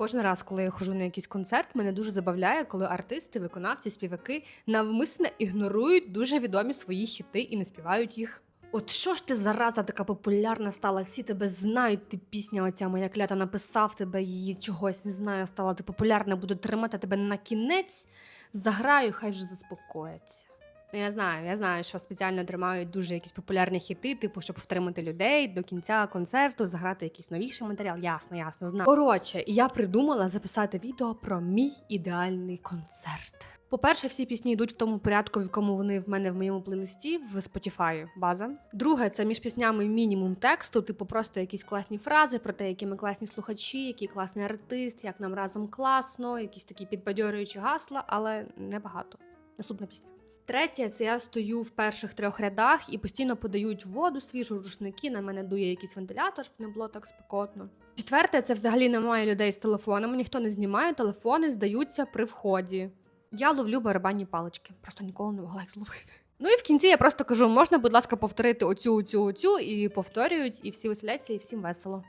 Кожен раз, коли я ходжу на якийсь концерт, мене дуже забавляє, коли артисти, виконавці, співаки навмисно ігнорують дуже відомі свої хіти і не співають їх. От що ж ти зараза така популярна стала? Всі тебе знають. Ти пісня оця моя клята написав тебе її чогось, не знаю, стала ти популярна, буду тримати тебе на кінець. Заграю, хай вже заспокояться. Ну, Я знаю, я знаю, що спеціально тримають дуже якісь популярні хіти, типу, щоб втримати людей до кінця концерту, заграти якийсь новіший матеріал. Ясно, ясно, знаю. Коротше, я придумала записати відео про мій ідеальний концерт. По-перше, всі пісні йдуть в тому порядку, в якому вони в мене в моєму плейлисті в Spotify база. Друге, це між піснями мінімум тексту, типу просто якісь класні фрази про те, які ми класні слухачі, який класний артист, як нам разом класно, якісь такі підбадьорюючі гасла, але небагато. Наступна пісня. Третє, це я стою в перших трьох рядах і постійно подають воду свіжу, рушники, на мене дує якийсь вентилятор, щоб не було так спекотно. Четверте, це взагалі немає людей з телефонами, ніхто не знімає, телефони здаються при вході. Я ловлю барабанні палички, просто ніколи не могла їх зловити. Ну і в кінці я просто кажу: можна, будь ласка, повторити оцю, оцю, оцю, і повторюють, і всі веселяться, і всім весело.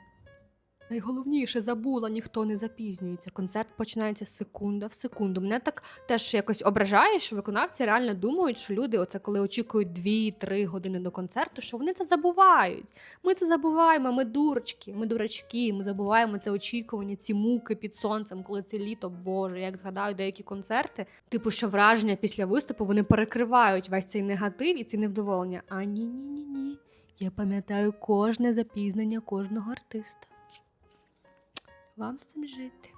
Найголовніше забула, ніхто не запізнюється. Концерт починається секунда в секунду. Мене так теж якось ображає, що виконавці реально думають, що люди, оце коли очікують 2-3 години до концерту, що вони це забувають. Ми це забуваємо, ми дурочки, ми дурачки, ми забуваємо це очікування, ці муки під сонцем, коли це літо, боже, як згадаю деякі концерти. Типу, що враження після виступу вони перекривають весь цей негатив і ці невдоволення. А ні, ні, ні, ні. Я пам'ятаю кожне запізнення кожного артиста. Вам з цим жити.